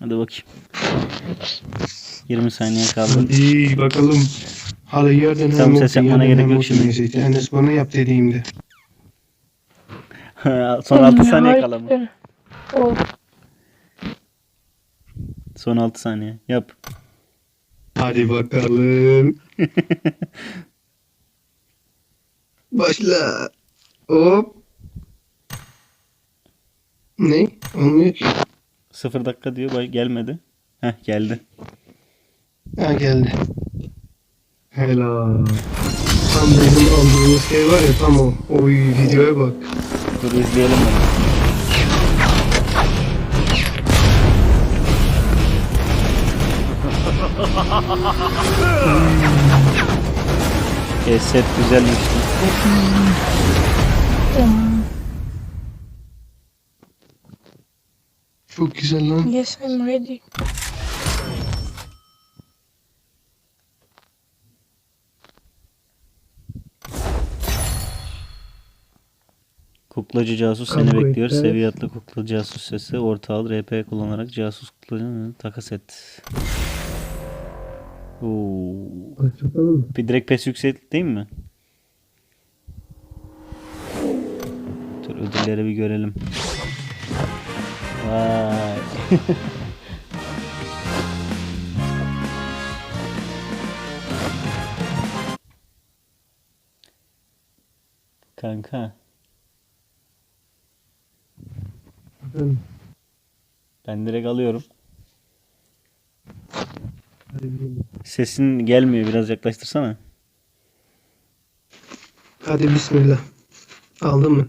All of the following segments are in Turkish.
Hadi bakayım. 20 saniye kaldı. Hadi bakalım. Hala yerden Tamam, ses yapmana gerek yok şimdi. Enes bana yap dediğimde. Son 6 saniye kala mı? Son 6 saniye. Yap. Hadi bakalım. Başla. Hop. Ne? Olmuyor ki. 0 dakika diyor. Bay- Gelmedi. Heh geldi. Ha geldi. Helal. Tam bizim aldığımız şey var ya tam o. Oy videoya bak. Dur izleyelim bunu. E, set güzelmiş. Çok güzel lan. yes I'm ready. Kuklacı casus seni Kabul bekliyor. et. Seviye atlı kukla casus sesi. Orta al RP kullanarak casus kuklacı takas et. Oo. Bir direkt pes yükselt değil mi? Dur ödülleri bir görelim. Vay. Kanka ben direkt alıyorum. Sesin gelmiyor biraz yaklaştırsana. Hadi bismillah. Aldın mı?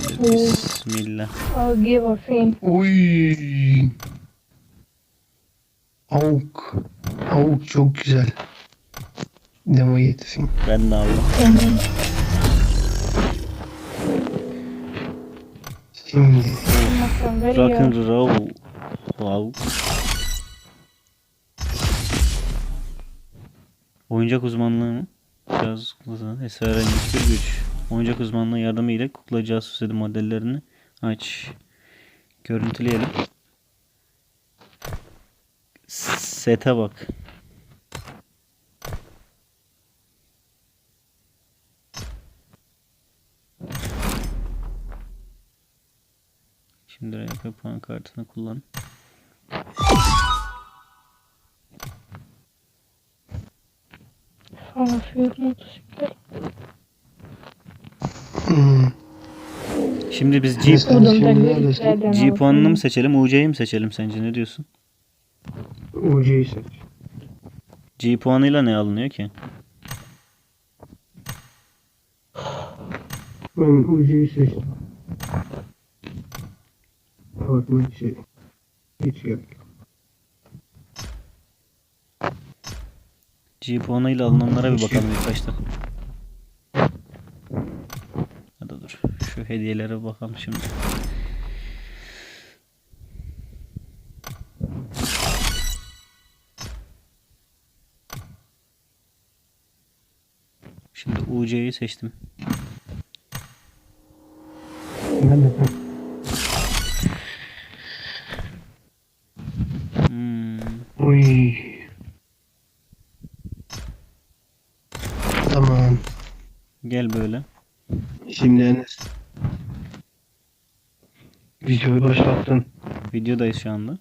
Bismillah. I'll give a thing. Oy. Avuk. Avuk çok güzel. Demo yetsin. Ben de aldım. Şimdi Rock and roll. Wow. Oyuncak uzmanlığı mı? Casus kuklası. Esrarengiz bir güç. Oyuncak uzmanlığı yardımı ile kukla casus edi modellerini aç. Görüntüleyelim. Sete bak. Şimdi RP puan kartını kullan. From a few motorcycle. hmm. Şimdi biz G, Sen Buradan şimdi da neredesin? güzelden G al. puanını mı seçelim, UC'yi mi seçelim sence ne diyorsun? UC'yi seç. G puanıyla ne alınıyor ki? Ben UC'yi seçtim. Bakma şey. Hiç gerek yok. G puanıyla alınanlara bir bakalım ilk başta. Hadi dur. Şu hediyelere bakalım şimdi. Şimdi UC'yi seçtim. Ben de Hmm. Oy. Tamam. Gel böyle. Şimdi Enes. Videoyu başlattın. Videodayız şu anda.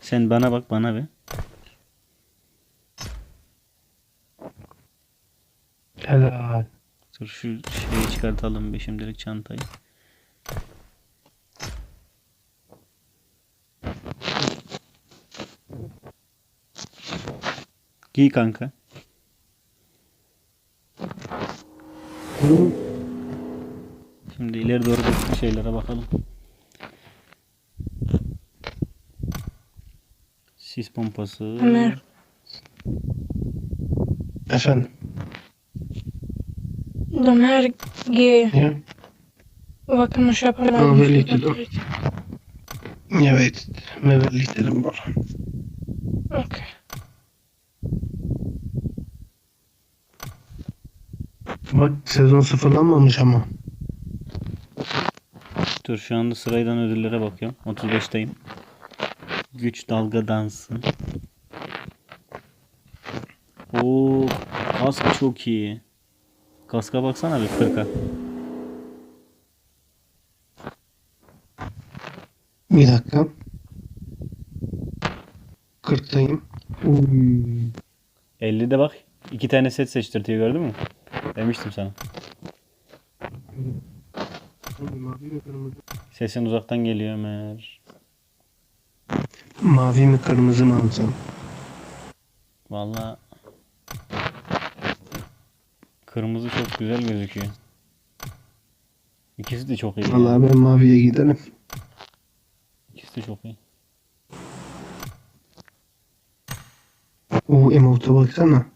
Sen bana bak bana be. Helal. Dur şu şeyi çıkartalım bir şimdilik çantayı. Giy kanka. Şimdi ileri doğru bir şeylere bakalım. Sis pompası. Ömer. Efendim. De här G, Ja. vad kan man köpa där? Ja, väldigt bra. Jag vet. Men väldigt lite bara. Okej. Bak sezon sıfırlanmamış ama. Dur şu anda sıraydan ödüllere bakıyorum. 35'teyim. Güç dalga dansı. Oo, kask çok iyi. Kaska baksana bir 40'a. Bir dakika. 40'tayım. Uy. 50'de bak. iki tane set seçtirtiyor gördün mü? Demiştim sana. Mavi mi kırmızı? Sesin uzaktan geliyor Ömer. Mavi mi kırmızı mı alsam? Vallahi kırmızı çok güzel gözüküyor. İkisi de çok iyi. Vallahi ben maviye giderim. İkisi de çok iyi. O emote'a baksana.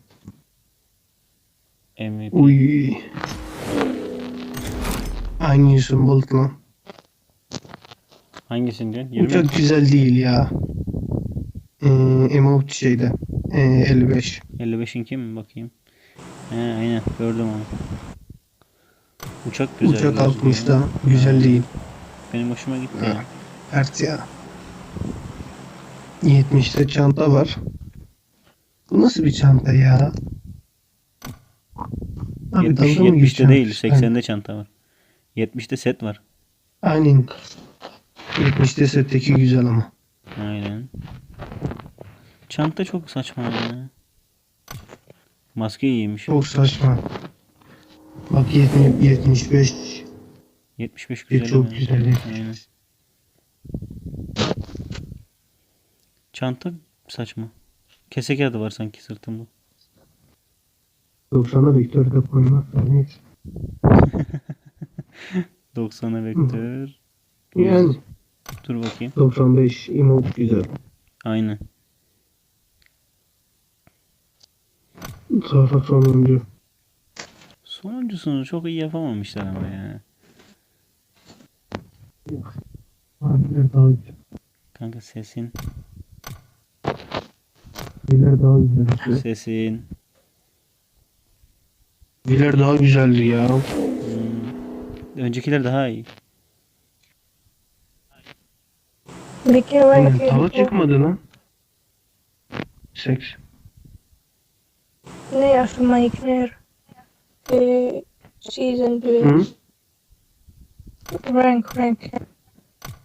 MVP. Uy. Aynı Yusuf Bolt lan. Hangisini diyorsun? 20 Bu çok güzel değil ya. Ee, emote şeyde. Ee, 55. 55'inki mi bakayım? He aynen gördüm onu. Uçak güzel. Uçak gözüküyor. 60'da. Güzel değil. Benim hoşuma gitti ya. Ters ya. 70'te çanta var. Bu nasıl bir çanta ya? Abi 70, dalga mı 70'te geçiyorsun? değil 80'de çanta var. 70'te set var. Aynen. 70'te setteki güzel ama. Aynen. Çanta çok saçma ya. Maske iyiymiş. Çok saçma. Bak 70, 75. 75 Bir güzel çok ama. güzel. Aynen. Çanta saçma. Kese kağıdı var sanki sırtımda. 90'a vektör de koymazlar. Neyse. 90'a vektör. Yani Dur bakayım. 95 emote güzel. Aynen. Sonra sonuncu. Sonuncusunu çok iyi yapamamışlar ama ya. Abiler daha güzel. Kanka sesin. Abiler daha güzel. Sesin. Abiler daha güzeldi ya. Öncekiler daha iyi. Bir kere tava çıkmadı lan. Seks. ne yaşama ikner. Ee, season 2. Hı? Rank rank.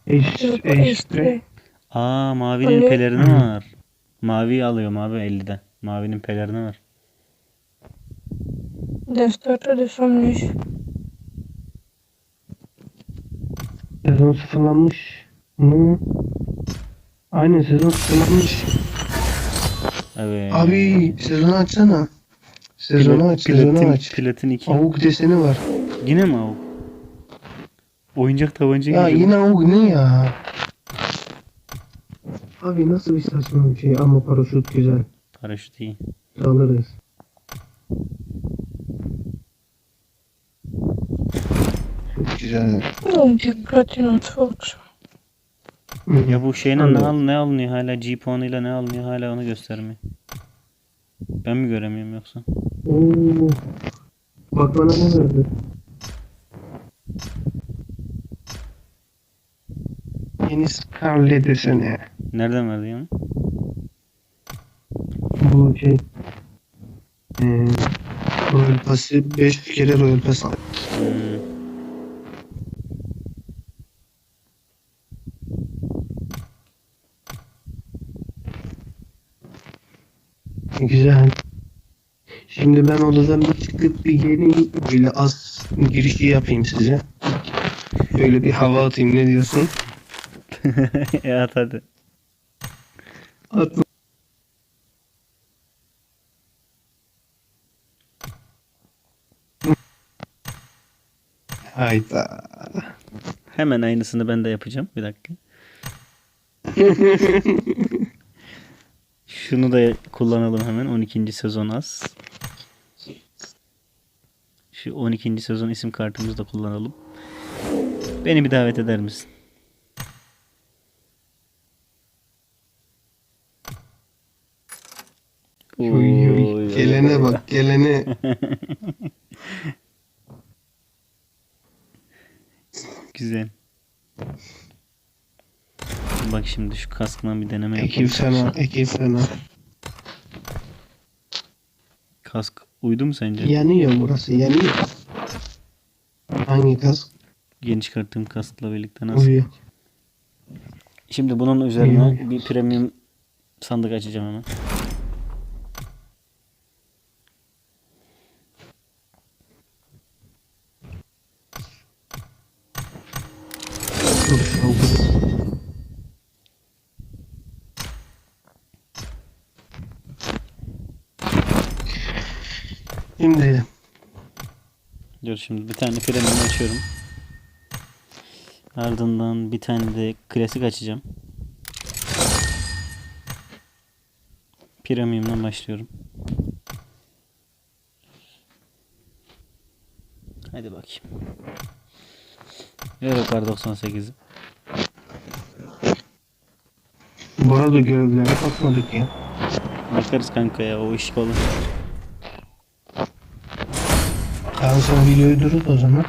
Ace, Ace Aa mavinin pelerini Hı. var. Mavi alıyorum abi 50'de. Mavinin pelerini var. Den startade som Sezon sıfırlanmış. Hı? Aynen sezon sıfırlanmış. Evet. Abi sezonu açsana. Sezonu Pla- aç, sezonu platin, aç. Platin 2. Avuk deseni var. Yine mi avuk? Oyuncak tabanca Ya gibi. yine avuk ne ya? Abi nasıl bir saçma bir şey ama paraşüt güzel. Paraşüt iyi. Alırız. Güzel. 2 också. Ya bu şeyle ne, al, ne alınıyor hala G puanıyla ne alınıyor hala onu göstermiyor. Ben mi göremiyorum yoksa? Oo. Bak bana ne verdi? Yeni Scarlet desene. Nereden verdi yani? Bu şey. Eee Royal Pass'i 5 kere Royal Pass Güzel. Şimdi ben odadan bir çıkıp bir geleyim. Böyle az girişi yapayım size. Böyle bir hava atayım ne diyorsun? e at hadi. Atma. Hayda. Hemen aynısını ben de yapacağım. Bir dakika. Şunu da kullanalım hemen. 12. sezon az. Şu 12. sezon isim kartımızı da kullanalım. Beni bir davet eder misin? Uy. Oy, Gelene oy. bak gelene. Güzel. Bak şimdi şu kaskla bir deneme Ekip yapalım. fena, ekip fena. Kask uydu mu sence? Yanıyor burası, yanıyor. Hangi kask? Yeni çıkarttığım kaskla birlikte nasıl? Uyuyor. Şimdi bunun üzerine Uyuyor. bir premium sandık açacağım hemen. Dur, şu okudum. Şimdi Dur şimdi bir tane premium açıyorum. Ardından bir tane de klasik açacağım. Premium'dan başlıyorum. Hadi bakayım. Eurokar 98'i. bu arada görevlere bakmadık ya. Bakarız kanka ya o iş kolay. Tamam sen videoyu durut o zaman.